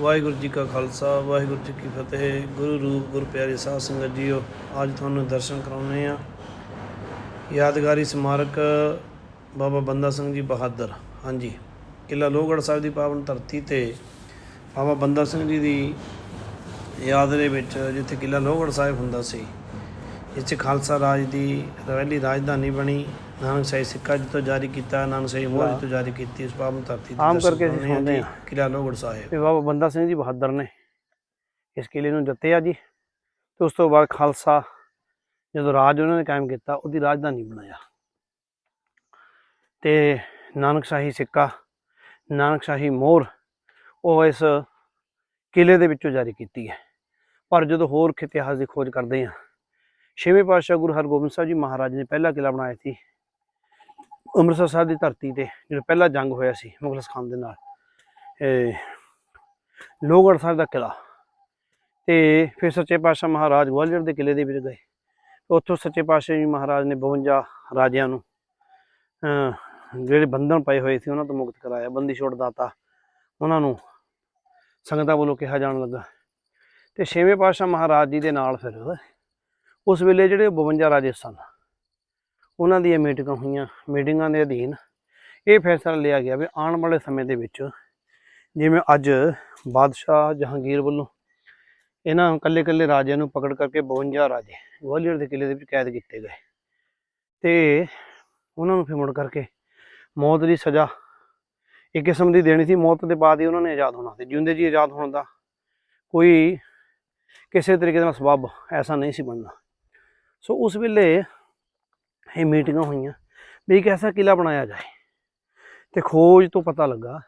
ਵਾਹਿਗੁਰੂ ਜੀ ਕਾ ਖਾਲਸਾ, ਵਾਹਿਗੁਰੂ ਜੀ ਕੀ ਫਤਿਹ। ਗੁਰੂ ਰੂਪ, ਗੁਰੂ ਪਿਆਰੇ ਸਾਧ ਸੰਗਤ ਜੀਓ, ਅੱਜ ਤੁਹਾਨੂੰ ਦਰਸ਼ਨ ਕਰਾਉਣੇ ਆ ਯਾਦਗਾਰੀ ਸਮਾਰਕ, ਬਾਬਾ ਬੰਦਾ ਸਿੰਘ ਜੀ ਬਹਾਦਰ। ਹਾਂਜੀ ਕਿਲਾ ਲੋਹਗੜ੍ਹ ਸਾਹਿਬ ਦੀ ਪਾਵਨ ਧਰਤੀ ਤੇ ਬਾਬਾ ਬੰਦਾ ਸਿੰਘ ਜੀ ਦੀ ਯਾਦ ਦੇ ਵਿੱਚ ਜਿੱਥੇ ਕਿਲਾ ਲੋਹਗੜ੍ਹ ਸਾਹਿਬ ਹੁੰਦਾ ਸੀ ਇੱਥੇ ਖਾਲਸਾ ਰਾਜ ਦੀ ਪਹਿਲੀ ਰਾਜਧਾਨੀ ਬਣੀ। ਨਾਨਕ ਸਾਈ ਸਿੱਕਾ ਜੀ ਤੋਂ ਜਾਰੀ ਕੀਤਾ ਨਾਨਕ ਸਾਈ ਮੋਹਰ ਜੀ ਤੋਂ ਜਾਰੀ ਕੀਤੀ ਇਸ ਪਾਵਨ ਧਰਤੀ ਤੇ ਆਮ ਕਰਕੇ ਅਸੀਂ ਆ ਸੁਣਦੇ ਹਾਂ। ਕਿਲਾ ਲੋਹਗੜ੍ਹ ਸਾਹਿਬ। ਤੇ ਬਾਬਾ ਬੰਦਾ ਸਿੰਘ ਜੀ ਬਹਾਦਰ ਨੇ ਇਸ ਕਿਲੇ ਨੂੰ ਜਿੱਤਿਆ ਜੀ। ਤੇ ਉਸ ਤੋਂ ਬਾਅਦ ਖਾਲਸਾ ਜਦੋਂ ਰਾਜ ਉਹਨਾਂ ਨੇ ਕਾਇਮ ਕੀਤਾ ਉਹਦੀ ਰਾਜਧਾਨੀ ਬਣਾਇਆ। ਤੇ ਨਾਨਕ ਸ਼ਾਹੀ ਸਿੱਕਾ ਨਾਨਕ ਸ਼ਾਹੀ ਮੋਹਰ ਉਹ ਇਸ ਕਿਲੇ ਦੇ ਵਿੱਚੋਂ ਜਾਰੀ ਕੀਤੀ ਹੈ। ਪਰ ਜਦੋਂ ਹੋਰ ਇਤਿਹਾਸ ਦੀ ਖੋਜ ਕਰਦੇ ਹਾਂ ਛੇਵੇਂ ਪਾਤਸ਼ਾਹ ਗੁਰੂ ਹਰਗੋਬਿੰਦ ਸਾਹਿਬ ਜੀ ਮਹਾਰਾਜ ਨੇ ਪਹਿਲਾ ਕਿਲਾ ਬਣਾਇਆ ਸੀ। ਅੰਮ੍ਰਿਤਸਰ ਸਾਹਿਬ ਦੀ ਧਰਤੀ ਤੇ ਜਿਹੜਾ ਪਹਿਲਾ ਜੰਗ ਹੋਇਆ ਸੀ ਮੁਗਲਸ ਖਾਨ ਦੇ ਨਾਲ, ਇਹ ਲੋਹਗੜ੍ਹ ਸਾਹਿਬ ਦਾ ਕਿਲਾ ਤੇ ਫਿਰ ਸੱਚੇ ਪਾਤਸ਼ਾਹ ਮਹਾਰਾਜ ਗਵਾਲੀਅਰ ਦੇ ਕਿਲੇ ਦੇ ਵਿੱਚ ਗਏ। ਉੱਥੋਂ ਸੱਚੇ ਪਾਤਸ਼ਾਹ ਜੀ ਮਹਾਰਾਜ ਨੇ 52 ਰਾਜਿਆਂ ਨੂੰ ਜਿਹੜੇ ਬੰਧਨ ਪਏ ਹੋਏ ਸੀ ਉਹਨਾਂ ਤੋਂ ਮੁਕਤ ਕਰਾਇਆ, ਬੰਦੀ ਛੋੜ ਦਾਤਾ। ਉਹਨਾਂ ਨੂੰ ਸੰਗਤਾਂ ਵੱਲੋਂ ਕਿਹਾ ਜਾਣ ਲੱਗਾ। ਤੇ ਛੇਵੇਂ ਪਾਤਸ਼ਾਹ ਮਹਾਰਾਜ ਜੀ ਦੇ ਨਾਲ ਫਿਰ ਉਸ ਵੇਲੇ ਜਿਹੜੇ 52 ਰਾਜੇ ਸਨ ਉਹਨਾਂ ਦੀਆਂ ਮੀਟਿੰਗਾਂ ਹੋਈਆਂ, ਮੀਟਿੰਗਾਂ ਦੇ ਅਧੀਨ ਇਹ ਫੈਸਲਾ ਲਿਆ ਗਿਆ ਵੀ ਆਉਣ ਵਾਲੇ ਸਮੇਂ ਦੇ ਵਿੱਚ ਜਿਵੇਂ ਅੱਜ ਬਾਦਸ਼ਾਹ ਜਹਾਂਗੀਰ ਵੱਲੋਂ ਇਹਨਾਂ ਇਕੱਲੇ ਇਕੱਲੇ ਰਾਜਿਆਂ ਨੂੰ ਪਕੜ ਕਰਕੇ 52 ਰਾਜੇ ਗਵਾਲੀਅਰ ਦੇ ਕਿਲੇ ਦੇ ਵਿੱਚ ਕੈਦ ਕੀਤੇ ਗਏ। ਤੇ ਉਹਨਾਂ ਨੂੰ ਫਿਰ ਮੁੜ ਕਰਕੇ ਮੌਤ ਦੀ ਸਜ਼ਾ ਇੱਕ ਕਿਸਮ ਦੀ ਦੇਣੀ ਸੀ, ਮੌਤ ਦੇ ਬਾਅਦ ਹੀ ਉਹਨਾਂ ਨੇ ਆਜ਼ਾਦ ਹੋਣਾ ਸੀ। ਜਿਉਂਦੇ ਜੀ ਆਜ਼ਾਦ ਹੋਣ ਦਾ ਕੋਈ ਕਿਸੇ ਤਰੀਕੇ ਨਾਲ ਸਬਬ ਐਸਾ ਨਹੀਂ ਸੀ ਬਣਨਾ। ਸੋ ਉਸ ਵੇਲੇ ਇਹ ਮੀਟਿੰਗਾਂ ਹੋਈਆਂ ਵੀ ਇੱਕ ਐਸਾ ਕਿਲਾ ਬਣਾਇਆ ਜਾਏ। ਤੇ ਖੋਜ ਤੋਂ ਪਤਾ ਲੱਗਾ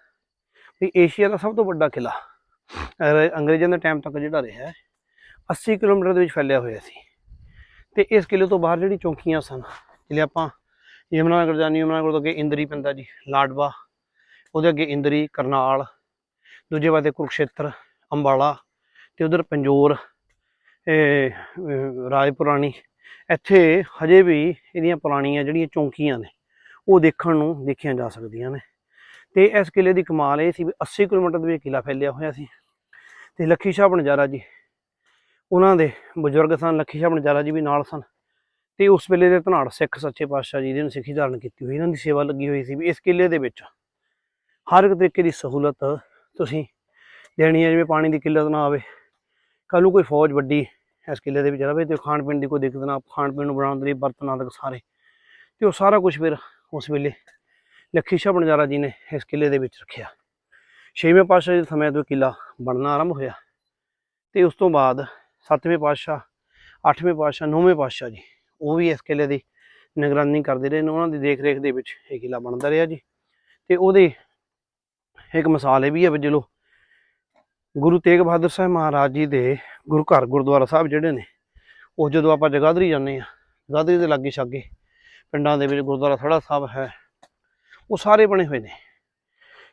ਵੀ ਏਸ਼ੀਆ ਦਾ ਸਭ ਤੋਂ ਵੱਡਾ ਕਿਲਾ ਅੰਗਰੇਜ਼ਾਂ ਦੇ ਟਾਈਮ ਤੱਕ ਜਿਹੜਾ ਰਿਹਾ ਹੈ, 80 ਕਿਲੋਮੀਟਰ ਦੇ ਵਿੱਚ ਫੈਲਿਆ ਹੋਇਆ ਸੀ। ਤੇ ਇਸ ਕਿਲੇ ਤੋਂ ਬਾਹਰ ਜਿਹੜੀ ਚੌਂਕੀਆਂ ਸਨ ਜਿਹੜੇ ਆਪਾਂ ਯਮਨਾ ਨਗਰ ਜਾਨੀ ਯਮਨਾ ਤੋਂ ਅੱਗੇ ਇੰਦਰੀ ਪੈਂਦਾ ਜੀ ਲਾਡਵਾ ਉਹਦੇ ਅੱਗੇ ਇੰਦਰੀ ਕਰਨਾਲ ਦੂਜੇ ਪਾਸੇ ਕੁਰਕਸ਼ੇਤਰ ਅੰਬਾਲਾ ਤੇ ਉਧਰ ਪੰਜੋਰ ਰਾਜਪੁਰਾਣੀ ਇੱਥੇ ਹਜੇ ਵੀ ਇਹਦੀਆਂ ਪੁਰਾਣੀਆਂ ਜਿਹੜੀਆਂ ਚੌਂਕੀਆਂ ਨੇ, ਉਹ ਦੇਖਣ ਨੂੰ ਦੇਖੀਆਂ ਜਾ ਸਕਦੀਆਂ ਨੇ। ਤੇ ਇਸ ਕਿਲੇ ਦੀ ਕਮਾਲ ਇਹ ਸੀ ਵੀ 80 ਕਿਲੋਮੀਟਰ ਦੇ ਵਿੱਚ ਕਿਲਾ ਫੈਲਿਆ ਹੋਇਆ ਸੀ। ਤੇ ਲੱਖੀ ਸ਼ਾਹ ਬਣਜਾਰਾ ਜੀ, ਉਹਨਾਂ ਦੇ ਬਜ਼ੁਰਗ ਸਨ, ਲੱਖੀ ਸ਼ਾਹ ਬਣਜਾਰਾ ਜੀ ਵੀ ਨਾਲ ਸਨ। ਤੇ ਉਸ ਵੇਲੇ ਦੇ ਧਨਾੜ ਸਿੱਖ ਸੱਚੇ ਪਾਤਸ਼ਾਹ ਜੀ ਦੇ ਨੂੰ ਸਿੱਖੀ ਧਾਰਨ ਕੀਤੀ ਹੋਈ, ਇਹਨਾਂ ਦੀ ਸੇਵਾ ਲੱਗੀ ਹੋਈ ਸੀ ਵੀ ਇਸ ਕਿਲੇ ਦੇ ਵਿੱਚ ਹਰ ਇੱਕ ਤਰੀਕੇ ਦੀ ਸਹੂਲਤ ਤੁਸੀਂ ਦੇਣੀ ਹੈ, ਜਿਵੇਂ ਪਾਣੀ ਦੀ ਕਿੱਲਤ ਨਾ ਆਵੇ। ਕੱਲ੍ਹ ਨੂੰ ਕੋਈ ਫੌਜ ਵੱਡੀ ਇਸ ਕਿਲੇ ਦੇ ਵਿੱਚ ਰਵੇ ਤੇ ਖਾਣ ਪੀਣ ਦੀ ਕੋਈ ਦਿੱਕਤ ਨਾ, ਖਾਣ ਪੀਣ ਨੂੰ ਬਣਾਉਣ ਦੇ ਲਈ ਬਰਤਨਾਂ ਤੱਕ ਸਾਰੇ। ਤੇ ਉਹ ਸਾਰਾ ਕੁਝ ਫਿਰ ਉਸ ਵੇਲੇ ਲੱਖੀ ਸ਼ਾਹ ਬਣਜਾਰਾ ਜੀ ਨੇ ਇਸ ਕਿਲੇ ਦੇ ਵਿੱਚ ਰੱਖਿਆ। ਛੇਵੇਂ ਪਾਤਸ਼ਾਹ ਦੇ ਸਮੇਂ ਤੋਂ ਇਹ ਕਿਲਾ ਬਣਨਾ ਆਰੰਭ ਹੋਇਆ। ਤੇ ਉਸ ਤੋਂ ਬਾਅਦ ਸੱਤਵੇਂ ਪਾਤਸ਼ਾਹ, ਅੱਠਵੇਂ ਪਾਤਸ਼ਾਹ, ਨੌਵੇਂ ਪਾਤਸ਼ਾਹ ਜੀ, ਉਹ ਵੀ ਇਸ ਕਿਲੇ ਦੀ ਨਿਗਰਾਨੀ ਕਰਦੇ ਰਹੇ ਨੇ। ਉਹਨਾਂ ਦੀ ਦੇਖ ਰੇਖ ਦੇ ਵਿੱਚ ਇਹ ਕਿਲਾ ਬਣਦਾ ਰਿਹਾ ਜੀ। ਤੇ ਉਹਦੇ ਇੱਕ ਮਿਸਾਲ ਇਹ ਵੀ ਹੈ ਵੀ ਜਦੋਂ ਗੁਰੂ ਤੇਗ ਬਹਾਦਰ ਸਾਹਿਬ ਮਹਾਰਾਜ ਜੀ ਦੇ ਗੁਰੂ ਘਰ ਗੁਰਦੁਆਰਾ ਸਾਹਿਬ ਜਿਹੜੇ ਨੇ, ਉਹ ਜਦੋਂ ਆਪਾਂ ਜਗਾਦਰੀ ਜਾਂਦੇ ਆ ਜਗਾਦਰੀ ਦੇ ਲਾਗੇ ਛਾਗੇ ਪਿੰਡਾਂ ਦੇ ਵਿੱਚ ਗੁਰਦੁਆਰਾ ਥੜਾ ਸਾਹਿਬ ਹੈ, ਉਹ ਸਾਰੇ ਬਣੇ ਹੋਏ ਨੇ।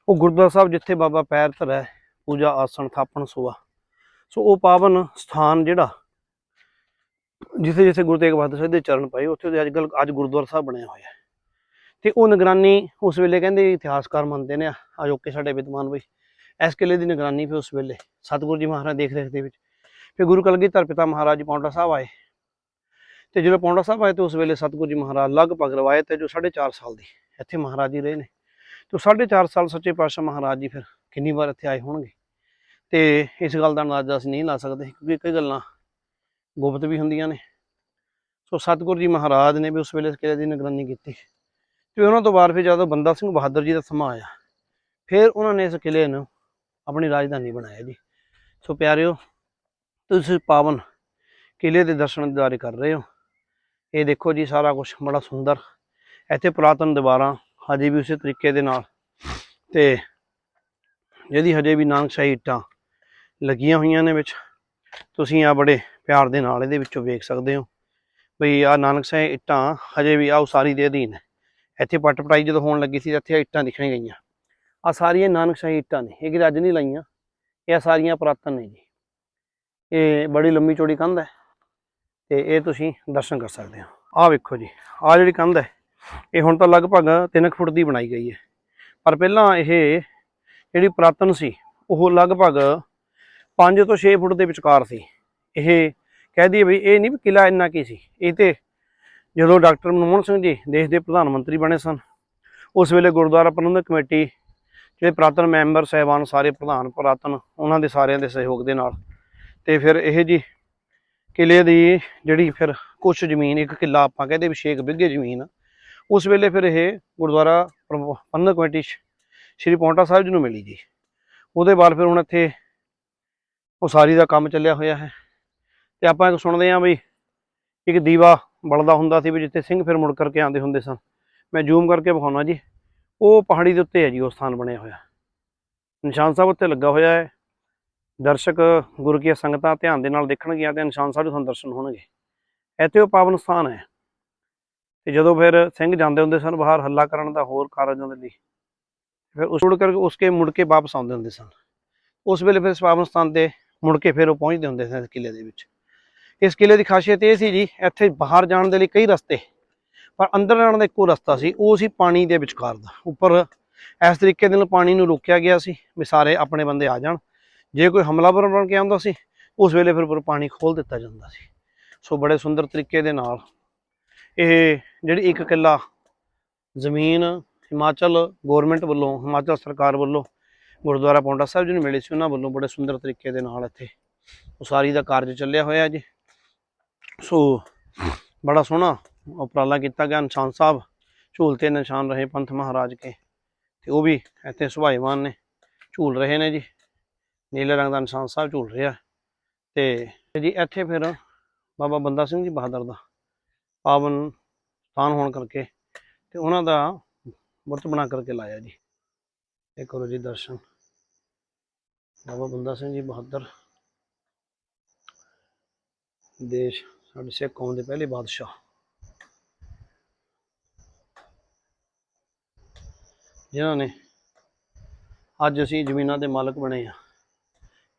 ਉਹ ਗੁਰਦੁਆਰਾ ਸਾਹਿਬ ਜਿੱਥੇ ਬਾਬਾ ਪੈਰ ਧਰੈ ਪੂਜਾ, ਆਸਣ, ਥਾਪਣ, ਸੋਆ। ਸੋ ਉਹ ਪਾਵਨ ਸਥਾਨ ਜਿਹੜਾ, ਜਿੱਥੇ ਜਿੱਥੇ ਗੁਰੂ ਤੇਗ ਬਹਾਦਰ ਸਾਹਿਬ ਦੇ ਚਰਨ ਪਏ, ਉੱਥੇ ਦੇ ਅੱਜਕੱਲ ਅੱਜ ਗੁਰਦੁਆਰਾ ਸਾਹਿਬ ਬਣਿਆ ਹੋਇਆ ਹੈ। ਤੇ ਉਹ ਨਿਗਰਾਨੀ ਉਸ ਵੇਲੇ ਕਹਿੰਦੇ ਇਤਿਹਾਸਕਾਰ ਮੰਨਦੇ ਨੇ ਅਜੋਕੇ ਸਾਡੇ ਵਿਦਵਾਨ ਬਈ, ਇਸ ਕਿਲੇ ਦੀ ਨਿਗਰਾਨੀ ਫਿਰ ਉਸ ਵੇਲੇ। ਸਤਿਗੁਰੂ ਜੀ ਮਹਾਰਾਜ ਦੇਖ ਰੇਖ ਦੇ ਵਿੱਚ ਫਿਰ ਗੁਰੂ ਕਲਗੀਧਰ ਪਿਤਾ ਮਹਾਰਾਜ ਜੀ ਸਾਹਿਬ ਆਏ। ਤੇ ਜਦੋਂ ਪੌਂਡਾ ਸਾਹਿਬ ਆਏ ਤੇ ਉਸ ਵੇਲੇ ਸਤਿਗੁਰੂ ਜੀ ਮਹਾਰਾਜ ਲਗਭਗ ਰਵਾਇਤ ਹੈ ਜੋ 4.5 ਸਾਲ ਦੀ। ਇੱਥੇ ਮਹਾਰਾਜ ਜੀ ਰਹੇ ਨੇ। ਤੇ 4.5 ਸਾਲ ਸੱਚੇ ਪਾਤਸ਼ਾਹ ਮਹਾਰਾਜ ਜੀ ਫਿਰ ਕਿੰਨੀ ਵਾਰ ਇੱਥੇ ਆਏ ਹੋਣਗੇ? ਤੇ ਇਸ ਗੱਲ ਦਾ ਅੰਦਾਜ਼ਾ ਅਸੀਂ ਨਹੀਂ ਲਾ ਸਕਦੇ ਕਿਉਂਕਿ ਕਈ ਗੱਲਾਂ ਗੁਪਤ ਵੀ ਹੁੰਦੀਆਂ ਨੇ। ਸੋ ਸਤਿਗੁਰੂ ਜੀ ਮਹਾਰਾਜ ਨੇ ਵੀ ਉਸ ਵੇਲੇ ਇਸ ਕਿਲੇ ਦੀ ਨਿਗਰਾਨੀ ਕੀਤੀ। ਤੇ ਉਹਨਾਂ ਤੋਂ ਬਾਅਦ ਫਿਰ ਜਦੋਂ ਬੰਦਾ ਸਿੰਘ ਬਹਾਦਰ ਜੀ ਦਾ ਸਮਾਂ ਆਇਆ, ਫਿਰ ਉਹਨਾਂ ਨੇ ਇਸ ਕਿਲੇ ਨੂੰ ਆਪਣੀ ਰਾਜਧਾਨੀ ਬਣਾਇਆ ਜੀ। ਸੋ ਪਿਆਰਿਓ ਤੁਸੀਂ ਪਾਵਨ ਕਿਲੇ ਦੇ ਦਰਸ਼ਨ ਦਿਦਾਰੇ ਕਰ ਰਹੇ ਹੋ। ਇਹ ਦੇਖੋ ਜੀ, ਸਾਰਾ ਕੁਝ ਬੜਾ ਸੁੰਦਰ। ਇੱਥੇ ਪੁਰਾਤਨ ਦੀਵਾਰਾਂ ਹਜੇ ਵੀ ਉਸੇ ਤਰੀਕੇ ਦੇ ਨਾਲ ਤੇ ਜਿਹਦੀ ਹਜੇ ਵੀ ਨਾਨਕਸ਼ਾਹੀ ਇੱਟਾਂ ਲੱਗੀਆਂ ਹੋਈਆਂ ਨੇ ਵਿੱਚ। ਤੁਸੀਂ ਆ ਬੜੇ ਪਿਆਰ ਦੇ ਨਾਲ ਇਹਦੇ ਵਿੱਚੋਂ ਵੇਖ ਸਕਦੇ ਹੋ ਬਈ ਆ ਨਾਨਕਸ਼ਾਹੀ ਇੱਟਾਂ ਹਜੇ ਵੀ ਆ ਉਸਾਰੀ ਦੇ ਅਧੀਨ ਹੈ। ਇੱਥੇ ਪੱਟ ਪਟਾਈ ਜਦੋਂ ਹੋਣ ਲੱਗੀ ਸੀ ਇੱਥੇ ਇੱਟਾਂ ਦਿਖਣੀਆਂ ਗਈਆਂ। ਆ ਸਾਰੀਆਂ ਨਾਨਕਸ਼ਾਹੀ ਇੱਟਾਂ ਨੇ, ਇਹ ਕਿ ਅੱਜ ਨਹੀਂ ਲਾਈਆਂ, ਇਹ ਸਾਰੀਆਂ ਪੁਰਾਤਨ ਨੇ ਜੀ। ਇਹ ਬੜੀ ਲੰਮੀ ਚੌੜੀ ਕੰਧ ਹੈ ਤੇ ਇਹ ਤੁਸੀਂ ਦਰਸ਼ਨ ਕਰ ਸਕਦੇ ਹੋ। ਆਹ ਵੇਖੋ ਜੀ, ਆਹ ਜਿਹੜੀ ਕੰਧ ਹੈ, ਇਹ ਹੁਣ ਤਾਂ ਲਗਭਗ 3 ਫੁੱਟ ਦੀ ਬਣਾਈ ਗਈ ਹੈ। ਪਰ ਪਹਿਲਾਂ ਇਹ ਜਿਹੜੀ ਪੁਰਾਤਨ ਸੀ, ਉਹ ਲਗਭਗ 5 ਤੋਂ 6 ਫੁੱਟ ਦੇ ਵਿਚਕਾਰ ਸੀ। ਇਹ ਕਹਿ ਦਈਏ ਵੀ ਇਹ ਨਹੀਂ ਵੀ ਕਿਲਾ ਇੰਨਾ ਕੀ ਸੀ। ਇਹ ਤੇ ਜਦੋਂ ਡਾਕਟਰ ਮਨਮੋਹਨ ਸਿੰਘ ਜੀ ਦੇਸ਼ ਦੇ ਪ੍ਰਧਾਨ ਮੰਤਰੀ ਬਣੇ ਸਨ, ਉਸ ਵੇਲੇ ਗੁਰਦੁਆਰਾ ਪ੍ਰਬੰਧਕ ਕਮੇਟੀ, ਜਿਹੜੇ ਪ੍ਰਾਤਨ ਮੈਂਬਰ, ਸਹਿਬਾਨ ਸਾਰੇ ਪ੍ਰਧਾਨ, ਪੁਰਾਤਨ, ਉਹਨਾਂ ਦੇ ਸਾਰਿਆਂ ਦੇ ਸਹਿਯੋਗ ਦੇ ਨਾਲ ਤੇ ਫਿਰ ਇਹ ਜੀ ਕਿਲੇ ਦੀ ਜਿਹੜੀ ਫਿਰ ਕੁਛ ਜ਼ਮੀਨ, ਇੱਕ ਕਿੱਲਾ ਆਪਾਂ ਕਹਿੰਦੇ ਵੀ 6 ਬਿੱਗੇ ਜ਼ਮੀਨ ਉਸ ਵੇਲੇ ਫਿਰ ਇਹ ਗੁਰਦੁਆਰਾ ਪ੍ਰਬ- ਪ੍ਰਬੰਧਕ ਕਮੇਟੀ ਸ਼੍ਰੀ ਪੌਂਟਾ ਸਾਹਿਬ ਜੀ ਨੂੰ ਮਿਲੀ ਜੀ। ਉਹਦੇ ਬਾਅਦ ਫਿਰ ਹੁਣ ਇੱਥੇ ਉਸਾਰੀ ਦਾ ਕੰਮ ਚੱਲਿਆ ਹੋਇਆ ਹੈ। ਤੇ ਆਪਾਂ ਇੱਕ ਸੁਣਦੇ ਹਾਂ ਵੀ ਇੱਕ ਦੀਵਾ ਬਲਦਾ ਹੁੰਦਾ ਸੀ ਵੀ ਜਿੱਥੇ ਸਿੰਘ ਫਿਰ ਮੁੜ ਕਰਕੇ ਆਉਂਦੇ ਹੁੰਦੇ ਸਨ। ਮੈਂ ਜ਼ੂਮ ਕਰਕੇ ਵਿਖਾਉਣਾ ਜੀ। ਉਹ ਪਹਾੜੀ ਦੇ ਉੱਤੇ ਹੈ ਜੀ, ਉਹ ਸਥਾਨ ਬਣਿਆ ਹੋਇਆ। ਨਿਸ਼ਾਨ ਸਾਹਿਬ ਉੱਤੇ ਲੱਗਾ ਹੋਇਆ ਹੈ। ਦਰਸ਼ਕ ਗੁਰੂ ਕੀ ਸੰਗਤਾਂ ਧਿਆਨ ਦੇ ਨਾਲ ਦੇਖਣਗੀਆਂ ਤੇ ਨਿਸ਼ਾਨ ਸਾਹਿਬ ਦੇ ਤੁਹਾਨੂੰ ਦਰਸ਼ਨ ਹੋਣਗੇ। ਇੱਥੇ ਉਹ ਪਾਵਨ ਸਥਾਨ ਹੈ। ਤੇ ਜਦੋਂ ਫਿਰ ਸਿੰਘ ਜਾਂਦੇ ਹੁੰਦੇ ਸਨ, ਬਾਹਰ ਹੱਲਾ ਕਰਨ ਦਾ ਹੋਰ ਕਾਰਜਾਂ ਦੇ ਲਈ, ਫਿਰ ਉਸ ਮੁੜ ਕਰਕੇ ਉਸਕੇ ਮੁੜ ਕੇ ਵਾਪਸ ਆਉਂਦੇ ਹੁੰਦੇ ਸਨ। ਉਸ ਵੇਲੇ ਫਿਰ ਇਸ ਪਾਵਨ ਸਥਾਨ ਤੇ ਮੁੜ ਕੇ ਫਿਰ ਉਹ ਪਹੁੰਚਦੇ ਹੁੰਦੇ ਸਨ ਇਸ ਕਿਲੇ ਦੇ ਵਿੱਚ। ਇਸ ਕਿਲੇ ਦੀ ਖਾਸੀਅਤ ਇਹ ਸੀ ਜੀ, ਇੱਥੇ ਬਾਹਰ ਜਾਣ ਦੇ ਲਈ ਕਈ ਰਸਤੇ, ਪਰ ਅੰਦਰ ਜਾਣ ਦਾ ਇੱਕੋ ਰਸਤਾ ਸੀ, ਉਹ ਸੀ ਪਾਣੀ ਦੇ ਵਿਚਕਾਰ ਦਾ। ਉੱਪਰ ਇਸ ਤਰੀਕੇ ਦੇ ਨਾਲ ਪਾਣੀ ਨੂੰ ਰੋਕਿਆ ਗਿਆ ਸੀ ਵੀ ਸਾਰੇ ਆਪਣੇ ਬੰਦੇ ਆ ਜਾਣ। ਜੇ ਕੋਈ ਹਮਲਾਵਰ ਬਣ ਕੇ ਆਉਂਦਾ ਸੀ, ਉਸ ਵੇਲੇ ਫਿਰ ਉੱਪਰ ਪਾਣੀ ਖੋਲ ਦਿੱਤਾ ਜਾਂਦਾ ਸੀ। ਸੋ ਬੜੇ ਸੁੰਦਰ ਤਰੀਕੇ ਦੇ ਨਾਲ ਇਹ ਜਿਹੜੀ ਇੱਕ ਕਿੱਲਾ ਜ਼ਮੀਨ ਹਿਮਾਚਲ ਗਵਰਨਮੈਂਟ ਵੱਲੋਂ, ਹਿਮਾਚਲ ਸਰਕਾਰ ਵੱਲੋਂ, ਗੁਰਦੁਆਰਾ ਪੌਂਟਾ ਸਾਹਿਬ ਜੀ ਨੂੰ ਮਿਲੀ ਸੀ, ਉਹਨਾਂ ਵੱਲੋਂ ਬੜੇ ਸੁੰਦਰ ਤਰੀਕੇ ਦੇ ਨਾਲ ਇੱਥੇ ਉਸਾਰੀ ਦਾ ਕਾਰਜ ਚੱਲਿਆ ਹੋਇਆ ਜੀ। ਸੋ ਬੜਾ ਸੋਹਣਾ ਉਪਰਾਲਾ ਕੀਤਾ ਗਿਆ, ਨਿਸ਼ਾਨ ਸਾਹਿਬ ਝੂਲਤੇ ਨਿਸ਼ਾਨ ਰਹੇ ਪੰਥ ਮਹਾਰਾਜ ਕੇ, ਤੇ ਉਹ ਵੀ ਇੱਥੇ ਸੁਭਾਈਵਾਨ ਨੇ, ਝੂਲ ਰਹੇ ਨੇ ਜੀ। ਨੀਲੇ ਰੰਗ ਦਾ ਨਿਸ਼ਾਨ ਸਾਹਿਬ ਝੂਲ ਰਿਹਾ ਤੇ ਜੀ ਇੱਥੇ ਫਿਰ ਬਾਬਾ ਬੰਦਾ ਸਿੰਘ ਜੀ ਬਹਾਦਰ ਦਾ ਪਾਵਨ ਸਥਾਨ ਹੋਣ ਕਰਕੇ ਤੇ ਉਹਨਾਂ ਦਾ ਮੁਰਤ ਬਣਾ ਕਰਕੇ ਲਾਇਆ ਜੀ। ਇਹ ਕਰੋ ਜੀ ਦਰਸ਼ਨ। ਬਾਬਾ ਬੰਦਾ ਸਿੰਘ ਜੀ ਬਹਾਦਰ ਦੇਸ਼, ਸਾਡੇ ਸਿੱਖ ਕੌਮ ਦੇ ਪਹਿਲੇ ਬਾਦਸ਼ਾਹ। ਜਿਨ੍ਹਾਂ ਨੇ ਅੱਜ ਅਸੀਂ ਜ਼ਮੀਨਾਂ ਦੇ ਮਾਲਕ ਬਣੇ ਆ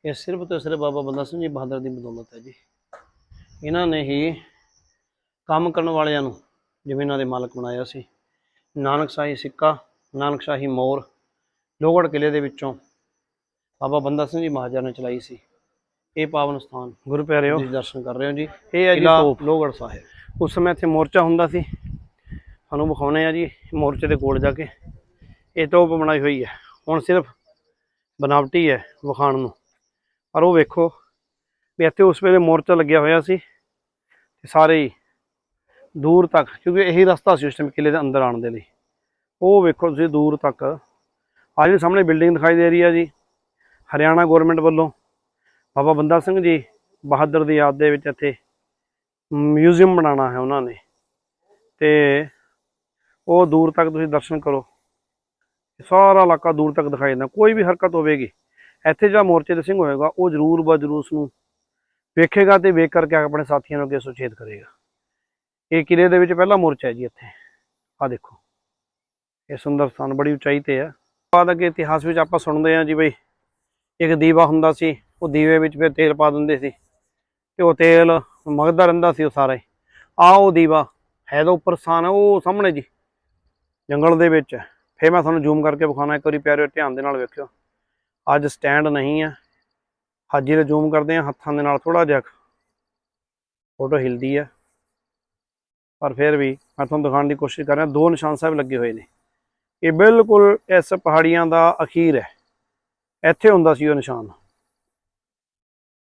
ਇਹ ਸਿਰਫ ਤੇ ਸਿਰਫ ਬਾਬਾ ਬੰਦਾ ਸਿੰਘ ਜੀ ਬਹਾਦਰ ਦੀ ਬਦੌਲਤ ਹੈ ਜੀ। ਇਹਨਾਂ ਨੇ ਹੀ ਕੰਮ ਕਰਨ ਵਾਲਿਆਂ ਨੂੰ ਜ਼ਮੀਨਾਂ ਦੇ ਮਾਲਕ ਬਣਾਇਆ ਸੀ। ਨਾਨਕਸ਼ਾਹੀ ਸਿੱਕਾ ਨਾਨਕਸ਼ਾਹੀ ਮੋਰ ਲੋਹਗੜ੍ਹ ਕਿਲੇ ਦੇ ਵਿੱਚੋਂ ਬਾਬਾ ਬੰਦਾ ਸਿੰਘ ਜੀ ਮਹਾਰਾਜਾ ਨੇ ਚਲਾਈ ਸੀ। ਇਹ ਪਾਵਨ ਸਥਾਨ ਗੁਰੂ ਪਿਆਰਿਓ ਤੁਸੀਂ ਦਰਸ਼ਨ ਕਰ ਰਹੇ ਹੋ ਜੀ। ਇਹ ਹੈ ਜੀ ਤੋਪ। ਲੋਹਗੜ੍ਹ ਸਾਹਿਬ। ਉਸ ਸਮੇਂ ਇੱਥੇ ਮੋਰਚਾ ਹੁੰਦਾ ਸੀ। ਤੁਹਾਨੂੰ ਵਿਖਾਉਣੇ ਆ ਜੀ ਮੋਰਚੇ ਦੇ ਕੋਲ ਜਾ ਕੇ। ਇਹ ਤੋਪ ਬਣਾਈ ਹੋਈ ਹੈ। ਹੁਣ ਸਿਰਫ ਬਨਾਵਟੀ ਹੈ ਵਿਖਾਣ ਨੂੰ। ਪਰ ਉਹ ਵੇਖੋ, ਵੀ ਇੱਥੇ ਉਸ ਵੇਲੇ ਮੋਰਚਾ ਲੱਗਿਆ ਹੋਇਆ ਸੀ ਤੇ ਸਾਰੇ ਹੀ ਦੂਰ ਤੱਕ, ਕਿਉਂਕਿ ਇਹੀ ਰਸਤਾ ਸੀ ਉਸ ਟਾਈਮ ਕਿਲੇ ਦੇ ਅੰਦਰ ਆਉਣ ਦੇ ਲਈ। ਉਹ ਵੇਖੋ ਤੁਸੀਂ ਦੂਰ ਤੱਕ। ਆਹ ਜਿਹੜੀ ਸਾਹਮਣੇ ਬਿਲਡਿੰਗ ਦਿਖਾਈ ਦੇ ਰਹੀ ਹੈ ਜੀ, ਹਰਿਆਣਾ ਗਵਰਨਮੈਂਟ ਵੱਲੋਂ। ਬਾਬਾ ਬੰਦਾ ਸਿੰਘ ਜੀ ਬਹਾਦਰ ਦੀ ਯਾਦ ਦੇ ਵਿੱਚ ਇੱਥੇ ਮਿਊਜ਼ੀਅਮ ਬਣਾਉਣਾ ਹੈ ਉਹਨਾਂ ਨੇ। ਤੇ ਉਹ ਦੂਰ ਤੱਕ ਤੁਸੀਂ ਦਰਸ਼ਨ ਕਰੋ। ਸਾਰਾ ਇਲਾਕਾ ਦੂਰ ਤੱਕ ਦਿਖਾਈ ਦਿੰਦਾ, ਕੋਈ ਵੀ ਹਰਕਤ ਹੋਵੇਗੀ। ਇੱਥੇ ਜਿਹੜਾ ਮੋਰਚੇ ਦੇ ਸਿੰਘ ਹੋਏਗਾ, ਉਹ ਜ਼ਰੂਰ ਬ ਜ਼ਰੂਰ ਉਸ ਨੂੰ ਵੇਖੇਗਾ ਤੇ ਵੇਖ ਕਰਕੇ ਆਪਣੇ ਸਾਥੀਆਂ ਨੂੰ ਅੱਗੇ ਸੁਚੇਤ ਕਰੇਗਾ। ਇਹ ਕਿਲੇ ਦੇ ਵਿੱਚ ਪਹਿਲਾ ਮੋਰਚਾ ਹੈ ਜੀ ਇੱਥੇ। ਆ ਦੇਖੋ। ਇਹ ਸੁੰਦਰ ਸਥਾਨ, ਬੜੀ ਉਚਾਈ ਤੇ ਹੈ। ਬਾਅਦ ਅੱਗੇ ਇਤਿਹਾਸ ਵਿੱਚ ਆਪਾਂ ਸੁਣਦੇ ਹਾਂ ਜੀ ਬਈ, ਇੱਕ ਦੀਵਾ ਹੁੰਦਾ ਸੀ, ਉਹ ਦੀਵੇ ਵਿੱਚ ਫਿਰ ਤੇਲ ਪਾ ਦਿੰਦੇ ਸੀ ਤੇ ਉਹ ਤੇਲ ਮਗਦਾ ਰਹਿੰਦਾ ਸੀ ਉਹ ਸਾਰਾ। ਹੀ ਆ ਉਹ ਦੀਵਾ ਹੈ ਤਾਂ ਉੱਪਰ ਸਥਾਨ ਹੈ, ਉਹ ਸਾਹਮਣੇ ਜੀ, ਜੰਗਲ ਦੇ ਵਿੱਚ ਹੈ। ਫਿਰ ਮੈਂ ਤੁਹਾਨੂੰ ਜ਼ੂਮ ਕਰਕੇ ਵਿਖਾਉਣਾ, ਇੱਕ ਵਾਰੀ ਪਿਆਰਿਓ ਧਿਆਨ ਦੇ ਨਾਲ ਵੇਖਿਓ। ਅੱਜ ਸਟੈਂਡ ਨਹੀਂ ਹੈ ਹਾਜੀ ਦੇ ਜ਼ੂਮ ਕਰਦੇ ਆ, ਹੱਥਾਂ ਦੇ ਨਾਲ ਥੋੜਾ ਜਿਹਾ ਫੋਟੋ ਹਿਲਦੀ ਹੈ ਪਰ ਫਿਰ ਵੀ ਮੈਂ ਤੁਹਾਨੂੰ ਦਿਖਾਉਣ ਦੀ ਕੋਸ਼ਿਸ਼ ਕਰ ਰਿਹਾ, ਦੋ ਨਿਸ਼ਾਨ ਸਾਹਿਬ ਲੱਗੇ ਹੋਏ ਨੇ। ਇਹ ਬਿਲਕੁਲ ਇਸ ਪਹਾੜੀਆਂ ਦਾ ਅਖੀਰ ਹੈ। ਇੱਥੇ ਹੁੰਦਾ ਸੀ ਉਹ ਨਿਸ਼ਾਨ।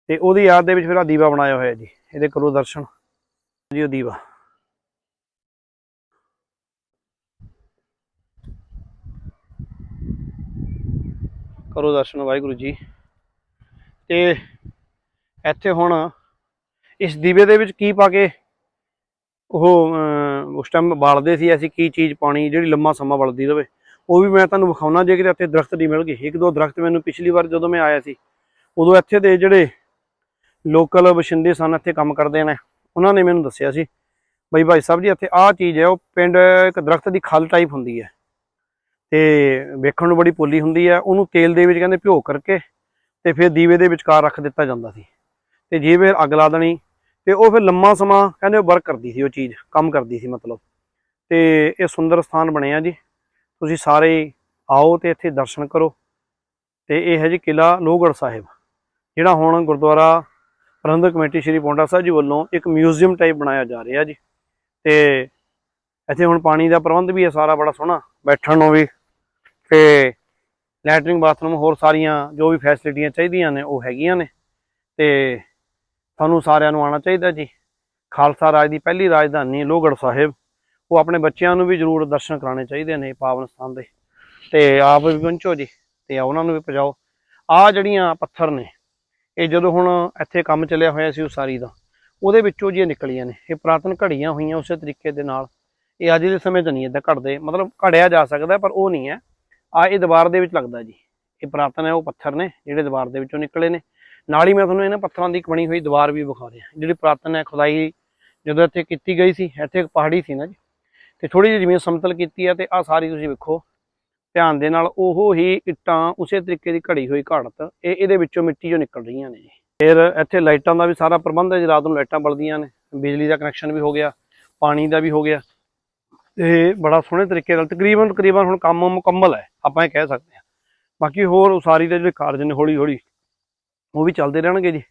ਤੇ ਉਹਦੀ ਯਾਦ ਦੇ ਵਿੱਚ ਫਿਰ ਆ ਦੀਵਾ ਬਣਾਇਆ ਹੋਇਆ ਜੀ, ਇਹਦੇ ਕਰੋ ਦਰਸ਼ਨ। ਜੀ ਉਹ ਦੀਵਾ। ਕਰੋ ਦਰਸ਼ਨ, ਵਾਹਿਗੁਰੂ ਜੀ। ਤੇ ਇੱਥੇ ਹੁਣ ਇਸ ਦੀਵੇ ਦੇ ਵਿੱਚ ਕੀ ਪਾ ਕੇ ਉਹ ਉਸ ਟਾਈਮ ਬਾਲਦੇ ਸੀ, ਅਸੀਂ ਕੀ ਚੀਜ਼ ਪਾਣੀ ਜਿਹੜੀ ਲੰਮਾ ਸਮਾਂ ਬਲਦੀ ਰਵੇ। ਉਹ ਵੀ ਮੈਂ ਤੁਹਾਨੂੰ ਵਿਖਾਉਣਾ, ਜੇ ਕਿਤੇ ਇੱਥੇ ਦਰਖਤ ਨਹੀਂ ਮਿਲ ਗਏ ਇੱਕ ਦੋ ਦਰਖਤ ਮੈਨੂੰ ਪਿਛਲੀ ਵਾਰ ਜਦੋਂ ਮੈਂ ਆਇਆ ਸੀ, ਉਦੋਂ ਇੱਥੇ ਦੇ ਜਿਹੜੇ ਲੋਕਲ ਵਸਿੰਦੇ ਸਨ, ਇੱਥੇ ਕੰਮ ਕਰਦੇ ਨੇ, ਉਹਨਾਂ ਨੇ ਮੈਨੂੰ ਦੱਸਿਆ ਸੀ, ਬਈ ਭਾਈ ਸਾਹਿਬ ਜੀ, ਇੱਥੇ ਆਹ ਚੀਜ਼ ਹੈ, ਉਹ ਪਿੰਡ ਇੱਕ ਦਰਖਤ ਦੀ ਖਲ ਟਾਈਪ ਹੁੰਦੀ ਹੈ। ਤੇ ਵੇਖਣ ਨੂੰ ਬੜੀ ਪੋਲੀ ਹੁੰਦੀ ਹੈ ਉਹਨੂੰ ਤੇਲ ਦੇ ਵਿੱਚ ਕਹਿੰਦੇ ਭਿਓ ਕਰਕੇ ਤੇ ਫਿਰ ਦੀਵੇ ਦੇ ਵਿਚਕਾਰ ਰੱਖ ਦਿੱਤਾ ਜਾਂਦਾ ਸੀ। ਤੇ ਜੇ ਫਿਰ ਅੱਗ ਲਾ ਦੇਣੀ ਤੇ ਉਹ ਫਿਰ ਲੰਮਾ ਸਮਾਂ ਕਹਿੰਦੇ ਉਹ ਵਰਕ ਕਰਦੀ ਸੀ ਉਹ ਚੀਜ਼, ਕੰਮ ਕਰਦੀ ਸੀ ਮਤਲਬ। ਤੇ ਇਹ ਸੁੰਦਰ ਸਥਾਨ ਬਣਿਆ ਜੀ। ਤੁਸੀਂ ਸਾਰੇ ਆਓ ਤੇ ਇੱਥੇ ਦਰਸ਼ਨ ਕਰੋ। ਤੇ ਇਹ ਹੈ ਜੀ ਕਿਲਾ ਲੋਹਗੜ੍ਹ ਸਾਹਿਬ, ਜਿਹੜਾ ਹੁਣ ਗੁਰਦੁਆਰਾ ਪ੍ਰਬੰਧਕ ਕਮੇਟੀ ਸ਼੍ਰੀ ਪੌਂਟਾ ਸਾਹਿਬ ਜੀ ਵੱਲੋਂ ਇੱਕ ਮਿਊਜ਼ੀਅਮ ਟਾਈਪ ਬਣਾਇਆ ਜਾ ਰਿਹਾ ਜੀ। ਤੇ ਇੱਥੇ ਹੁਣ ਪਾਣੀ ਦਾ ਪ੍ਰਬੰਧ ਵੀ ਹੈ ਸਾਰਾ ਬੜਾ ਸੋਹਣਾ, ਬੈਠਣ ਨੂੰ ਵੀ ਤੇ ਲੈਟਰਿੰਗ ਬਾਥਰੂਮ ਹੋਰ ਸਾਰੀਆਂ ਜੋ ਵੀ ਫੈਸਿਲਿਟੀਆਂ ਚਾਹੀਦੀਆਂ ਨੇ, ਉਹ ਹੈਗੀਆਂ ਨੇ। ਤੇ ਤੁਹਾਨੂੰ ਸਾਰਿਆਂ ਨੂੰ ਆਉਣਾ ਚਾਹੀਦਾ ਜੀ। ਖਾਲਸਾ ਰਾਜ ਦੀ ਪਹਿਲੀ ਰਾਜਧਾਨੀ ਲੋਹਗੜ੍ਹ ਸਾਹਿਬ। ਉਹ ਆਪਣੇ ਬੱਚਿਆਂ ਨੂੰ ਵੀ ਜ਼ਰੂਰ ਦਰਸ਼ਨ ਕਰਾਉਣੇ ਚਾਹੀਦੇ ਨੇ ਪਾਵਨ ਸਥਾਨ ਦੇ। ਤੇ ਆਪ ਵੀ ਪਹੁੰਚੋ ਜੀ ਤੇ ਉਹਨਾਂ ਨੂੰ ਵੀ ਪਜਾਓ। ਆ ਜਿਹੜੀਆਂ ਪੱਥਰ ਨੇ, ਇਹ ਜਦੋਂ ਹੁਣ ਇੱਥੇ ਕੰਮ ਚੱਲਿਆ ਹੋਇਆ ਸੀ ਉਸਾਰੀ ਦਾ, ਉਹਦੇ ਵਿੱਚੋਂ ਜੀ ਨਿਕਲੀਆਂ ਨੇ। ਇਹ ਪੁਰਾਤਨ ਘੜੀਆਂ ਹੋਈਆਂ ਉਸੇ ਤਰੀਕੇ ਦੇ ਨਾਲ। ਇਹ ਅੱਜ ਦੇ ਸਮੇਂ 'ਚ ਨਹੀਂ ਇਦਾਂ ਘੜਦੇ। ਮਤਲਬ ਘੜਿਆ ਜਾ ਸਕਦਾ, ਪਰ ਉਹ ਨਹੀਂ ਹੈ। ਆ ਇਹ ਦੀਵਾਰ ਦੇ ਵਿੱਚ ਲੱਗਦਾ ਜੀ। ਇਹ ਪੁਰਾਤਨ ਹੈ, ਉਹ ਪੱਥਰ ਨੇ, ਜਿਹੜੇ ਦੀਵਾਰ ਦੇ ਵਿੱਚੋਂ ਨਿਕਲੇ ਨੇ। ਨਾਲ ਹੀ ਮੈਂ ਤੁਹਾਨੂੰ ਇਹਨਾਂ ਪੱਥਰਾਂ ਦੀ ਇੱਕ ਬਣੀ ਹੋਈ ਦੀਵਾਰ ਵੀ ਵਿਖਾ ਰਿਹਾ। ਜਿਹੜੀ ਪੁਰਾਤਨ ਹੈ, ਖੁਦਾਈ ਜਦੋਂ ਇੱਥੇ ਕੀਤੀ ਗਈ ਸੀ, ਇੱਥੇ ਇੱਕ ਪਹਾੜੀ ਸੀ ਨਾ ਜੀ। ਤੇ ਥੋੜੀ ਜਿਹੀ ਜ਼ਮੀਨ ਸਮਤਲ ਕੀਤੀ ਹੈ ਤੇ ਆ ਸਾਰੀ ਤੁਸੀਂ ਵੇਖੋ, ਧਿਆਨ ਦੇ ਨਾਲ ਉਹ ਹੀ ਇੱਟਾਂ ਉਸੇ ਤਰੀਕੇ ਦੀ ਘੜੀ ਹੋਈ ਘੜਤ, ਇਹ ਇਹਦੇ ਵਿੱਚੋਂ ਮਿੱਟੀ ਜੋ ਨਿਕਲ ਰਹੀਆਂ ਨੇ ਜੀ। ਫਿਰ ਇੱਥੇ ਲਾਈਟਾਂ ਦਾ ਵੀ ਸਾਰਾ ਪ੍ਰਬੰਧ ਹੈ ਜੀ, ਰਾਤ ਨੂੰ ਲਾਈਟਾਂ ਬਲਦੀਆਂ ਨੇ, ਬਿਜਲੀ ਦਾ ਕਨੈਕਸ਼ਨ ਵੀ ਹੋ ਗਿਆ, ਪਾਣੀ ਦਾ ਵੀ ਹੋ ਗਿਆ। ਤੇ ਬੜਾ ਸੋਹਣੇ ਤਰੀਕੇ ਨਾਲ, ਤਕਰੀਬਨ ਤਕਰੀਬਨ ਹੁਣ ਕੰਮ ਮੁਕੰਮਲ ਹੈ, ਆਪਾਂ ਇਹ ਕਹਿ ਸਕਦੇ ਹਾਂ। ਬਾਕੀ ਹੋਰ ਉਸਾਰੀ ਦੇ ਜਿਹੜੇ ਕਾਰਜ ਨੇ ਹੌਲੀ ਹੌਲੀ ਉਹ ਵੀ ਚੱਲਦੇ ਰਹਿਣਗੇ ਜੀ।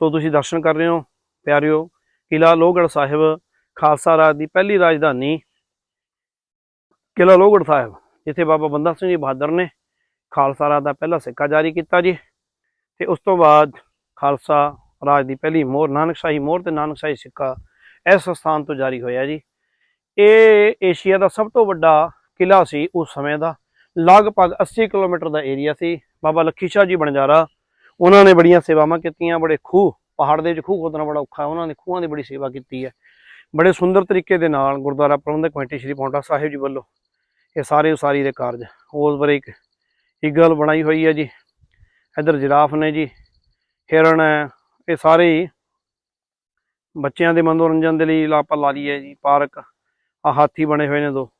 ਸੋ ਤੁਸੀਂ ਦਰਸ਼ਨ ਕਰ ਰਹੇ ਹੋ, ਪਿਆਰਿਓ, ਕਿਲਾ ਲੋਹਗੜ੍ਹ ਸਾਹਿਬ, ਖਾਲਸਾ ਰਾਜ ਦੀ ਪਹਿਲੀ ਰਾਜਧਾਨੀ, ਕਿਲਾ ਲੋਹਗੜ੍ਹ ਸਾਹਿਬ, ਜਿੱਥੇ ਬਾਬਾ ਬੰਦਾ ਸਿੰਘ ਜੀ ਬਹਾਦਰ ਨੇ ਖਾਲਸਾ ਰਾਜ ਦਾ ਪਹਿਲਾ ਸਿੱਕਾ ਜਾਰੀ ਕੀਤਾ ਜੀ। ਤੇ ਉਸ ਤੋਂ ਬਾਅਦ ਖਾਲਸਾ ਰਾਜ ਦੀ ਪਹਿਲੀ ਮੋਹਰ, ਨਾਨਕਸ਼ਾਹੀ ਮੋਹਰ ਤੇ ਨਾਨਕਸ਼ਾਹੀ ਸਿੱਕਾ ਇਸ ਸਥਾਨ ਤੋਂ ਜਾਰੀ ਹੋਇਆ ਜੀ। ਇਹ ਏਸ਼ੀਆ ਦਾ ਸਭ ਤੋਂ ਵੱਡਾ ਕਿਲਾ ਸੀ ਉਸ ਸਮੇਂ ਦਾ। ਲਗਭਗ 80 ਕਿਲੋਮੀਟਰ ਦਾ ਏਰੀਆ ਸੀ। ਬਾਬਾ ਲੱਖੀ ਸ਼ਾਹ ਜੀ ਬਣਜਾਰਾ ਉਹਨਾਂ ਨੇ ਬੜੀਆਂ ਸੇਵਾਵਾਂ ਕੀਤੀਆਂ। ਬੜੇ ਖੂਹ, ਪਹਾੜ ਦੇ ਵਿੱਚ ਖੂਹ ਖੋਦਣਾ ਬੜਾ ਔਖਾ ਉਹਨਾਂ ਨੇ ਖੂਹਾਂ ਦੀ ਬੜੀ ਸੇਵਾ ਕੀਤੀ ਹੈ। ਬੜੇ ਸੁੰਦਰ ਤਰੀਕੇ ਦੇ ਨਾਲ ਗੁਰਦੁਆਰਾ ਪ੍ਰਬੰਧਕ ਕਮੇਟੀ ਸ਼੍ਰੀ ਪੌਂਟਾ ਸਾਹਿਬ ਜੀ ਵੱਲੋਂ ਇਹ ਸਾਰੇ ਉਸਾਰੀ ਦੇ ਕਾਰਜ। ਉਸ ਬਾਰੇ ਇੱਕ ਈਗਲ ਬਣਾਈ ਹੋਈ ਹੈ ਜੀ। ਇੱਧਰ ਜਿਰਾਫ ਨੇ ਜੀ, ਹਿਰਨ ਹੈ। ਇਹ ਸਾਰੇ ਬੱਚਿਆਂ ਦੇ ਮਨੋਰੰਜਨ ਦੇ ਲਈ ਆਪਾਂ ਲਾ ਲਈਏ ਜੀ, ਪਾਰਕ। ਆ ਹਾਥੀ ਬਣੇ ਹੋਏ ਨੇ ਦੋ।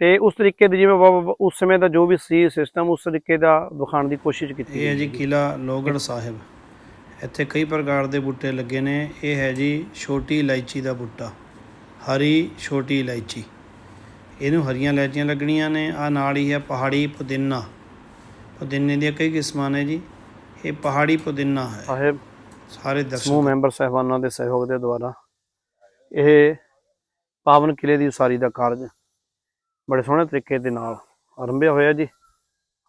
ਤੇ ਉਸ ਤਰੀਕੇ ਦੇ ਜਿਵੇਂ ਉਸ ਸਮੇਂ ਦਾ ਜੋ ਵੀ ਸੀ ਸਿਸਟਮ ਉਸ ਤਰੀਕੇ ਦਾ ਦਿਖਾਉਣ ਦੀ ਕੋਸ਼ਿਸ਼ ਕੀਤੀ ਇਹ ਹੈ ਜੀ ਕਿਲਾ ਲੋਹਗੜ੍ਹ ਸਾਹਿਬ। ਇੱਥੇ ਕਈ ਪ੍ਰਕਾਰ ਦੇ ਬੂਟੇ ਲੱਗੇ ਨੇ। ਇਹ ਹੈ ਜੀ ਛੋਟੀ ਇਲਾਇਚੀ ਦਾ ਬੂਟਾ। ਹਰੀ ਛੋਟੀ ਇਲਾਇਚੀ। ਇਹਨੂੰ ਹਰੀਆਂ ਇਲਾਇਚੀਆਂ ਲੱਗਣੀਆਂ ਨੇ। ਆ ਨਾਲ ਹੀ ਹੈ ਪਹਾੜੀ ਪੁਦੀਨਾ। ਪੁਦੀਨੇ ਦੀਆਂ ਕਈ ਕਿਸਮਾਂ ਨੇ ਜੀ। ਇਹ ਪਹਾੜੀ ਪੁਦੀਨਾ ਹੈ। ਸਾਹਿਬ ਸਾਰੇ ਦਰਸ਼ਕ ਸਮੂਹ ਮੈਂਬਰ ਸਹਿਬਾਨਾਂ ਦੇ ਸਹਿਯੋਗ ਦੇ ਦੁਆਰਾ ਇਹ ਪਾਵਨ ਕਿਲੇ ਦੀ ਉਸਾਰੀ ਦਾ ਕਾਰਜ ਬੜੇ ਸੋਹਣੇ ਤਰੀਕੇ ਦੇ ਨਾਲ ਆਰੰਭਿਆ ਹੋਇਆ ਜੀ।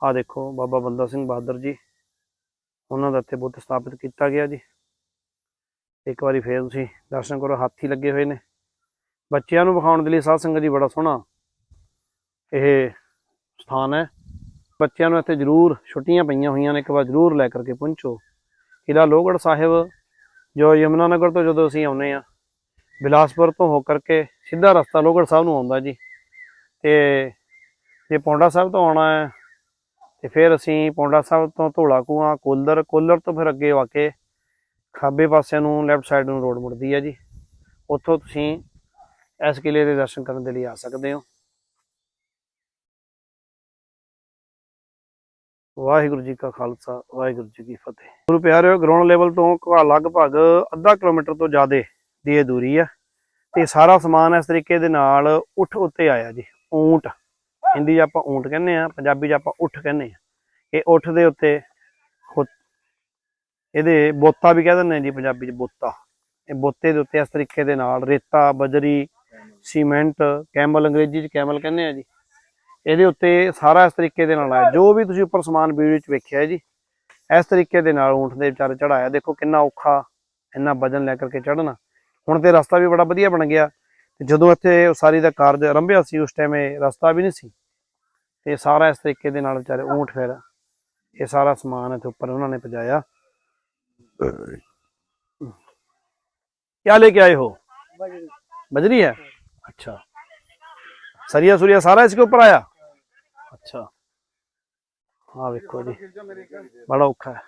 ਆ ਦੇਖੋ ਬਾਬਾ ਬੰਦਾ ਸਿੰਘ ਬਹਾਦਰ ਜੀ, ਉਹਨਾਂ ਦਾ ਇੱਥੇ ਬੁੱਤ ਸਥਾਪਿਤ ਕੀਤਾ ਗਿਆ ਜੀ। ਇੱਕ ਵਾਰੀ ਫੇਰ ਤੁਸੀਂ ਦਰਸ਼ਨ ਕਰੋ, ਹਾਥੀ ਲੱਗੇ ਹੋਏ ਨੇ। ਬੱਚਿਆਂ ਨੂੰ ਵਿਖਾਉਣ ਦੇ ਲਈ ਸਾਧ ਸੰਗਤ ਜੀ ਬੜਾ ਸੋਹਣਾ ਇਹ ਸਥਾਨ ਹੈ। ਬੱਚਿਆਂ ਨੂੰ ਇੱਥੇ ਜ਼ਰੂਰ ਛੁੱਟੀਆਂ ਪਈਆਂ ਹੋਈਆਂ ਨੇ, ਇੱਕ ਵਾਰ ਜ਼ਰੂਰ ਲੈ ਕਰਕੇ ਪਹੁੰਚੋ। ਕਿਲਾ ਲੋਹਗੜ੍ਹ ਸਾਹਿਬ, ਜੋ ਯਮੁਨਾ ਨਗਰ ਤੋਂ ਜਦੋਂ ਅਸੀਂ ਆਉਨੇ ਆ ਬਿਲਾਸਪੁਰ ਤੋਂ ਹੋ ਕਰਕੇ ਸਿੱਧਾ ਰਸਤਾ ਲੋਹਗੜ੍ਹ ਸਾਹਿਬ ਨੂੰ ਆਉਂਦਾ ਜੀ। ਤੇ ਜੇ ਪੌਂਡਾ ਸਾਹਿਬ ਤੋਂ ਆਉਣਾ ਹੈ, ਤੇ ਫਿਰ ਅਸੀਂ ਪੌਂਡਾ ਸਾਹਿਬ ਤੋਂ ਧੋਲਾ ਕੂਆਂ, ਕੋਲਰ ਕੋਲਰ ਤੋਂ ਫਿਰ ਅੱਗੇ ਆ ਕੇ ਖੱਬੇ ਪਾਸੇ ਨੂੰ ਲੈਫਟ ਸਾਈਡ ਨੂੰ ਰੋਡ ਮੁੜਦੀ ਹੈ ਜੀ। ਉੱਥੋਂ ਤੁਸੀਂ ਇਸ ਕਿਲੇ ਦੇ ਦਰਸ਼ਨ ਕਰਨ ਦੇ ਲਈ ਆ ਸਕਦੇ ਹੋ। ਵਾਹਿਗੁਰੂ ਜੀ ਕਾ ਖਾਲਸਾ, ਵਾਹਿਗੁਰੂ ਜੀ ਕੀ ਫਤਿਹ। ਗੁਰੂ ਪਿਆਰਿਓ ਗਰਾਊਂਡ ਲੈਵਲ ਤੋਂ ਘ- ਲਗਭਗ ਅੱਧਾ ਕਿਲੋਮੀਟਰ ਤੋਂ ਜ਼ਿਆਦਾ ਦੀ ਅਧੂਰੀ ਆ। ਤੇ ਸਾਰਾ ਸਮਾਨ ਇਸ ਤਰੀਕੇ ਦੇ ਨਾਲ ਉੱਠ ਉੱਤੇ ਆਇਆ ਜੀ। ਊਂਟ। ਹਿੰਦੀ 'ਚ ਆਪਾਂ ਊਂਟ ਕਹਿੰਦੇ ਆ ਪੰਜਾਬੀ 'ਚ ਆਪਾਂ ਉੱਠ ਕਹਿੰਦੇ ਆ ਇਹ ਉੱਠ ਦੇ ਉੱਤੇ ਖੁ- ਇਹਦੇ ਬੋਤਾ ਵੀ ਕਹਿ ਦਿੰਦੇ ਆ ਜੀ ਪੰਜਾਬੀ 'ਚ ਬੋਤਾ। ਇਹ ਬੋਤੇ ਦੇ ਉੱਤੇ ਇਸ ਤਰੀਕੇ ਦੇ ਨਾਲ ਰੇਤਾ, ਬਜਰੀ, ਸੀਮੈਂਟ, ਕੈਮਲ, ਅੰਗਰੇਜ਼ੀ 'ਚ ਕੈਮਲ ਕਹਿੰਦੇ ਆ ਜੀ। ਇਹਦੇ ਉੱਤੇ ਸਾਰਾ ਇਸ ਤਰੀਕੇ ਦੇ ਨਾਲ ਆਇਆ। ਜੋ ਵੀ ਤੁਸੀਂ ਉੱਪਰ ਸਮਾਨ ਵੀਡੀਓ 'ਚ ਵੇਖਿਆ ਜੀ, ਇਸ ਤਰੀਕੇ ਦੇ ਨਾਲ ਊਂਠ ਦੇ ਵਿਚਾਰੇ ਚੜਾਇਆ ਦੇਖੋ ਕਿੰਨਾ ਔਖਾ, ਇੰਨਾ ਵਜਨ ਲੈ ਕਰਕੇ ਚੜਨਾ ਹੁਣ ਤੇ ਰਸਤਾ ਵੀ ਬੜਾ ਵਧੀਆ ਬਣ ਗਿਆ ਤੇ ਜਦੋਂ ਇੱਥੇ ਉਸਾਰੀ ਦਾ ਕਾਰਜ ਆਰੰਭਿਆ ਸੀ ਉਸ ਟਾਈਮ ਇਹ ਰਸਤਾ ਵੀ ਨਹੀਂ ਸੀ ਤੇ ਸਾਰਾ ਇਸ ਤਰੀਕੇ ਦੇ ਨਾਲ ਵਿਚਾਰੇ ਊਂਠ ਫਿਰ ਇਹ ਸਾਰਾ ਸਮਾਨ ਇੱਥੇ ਉੱਪਰ ਉਹਨਾਂ ਨੇ ਪਜਾਇਆ क्या लेके आए हो बजरी है अच्छा सरिया सुरिया सारा इसके ऊपर आया अच्छा हाँ देखो जी बड़ा औखा है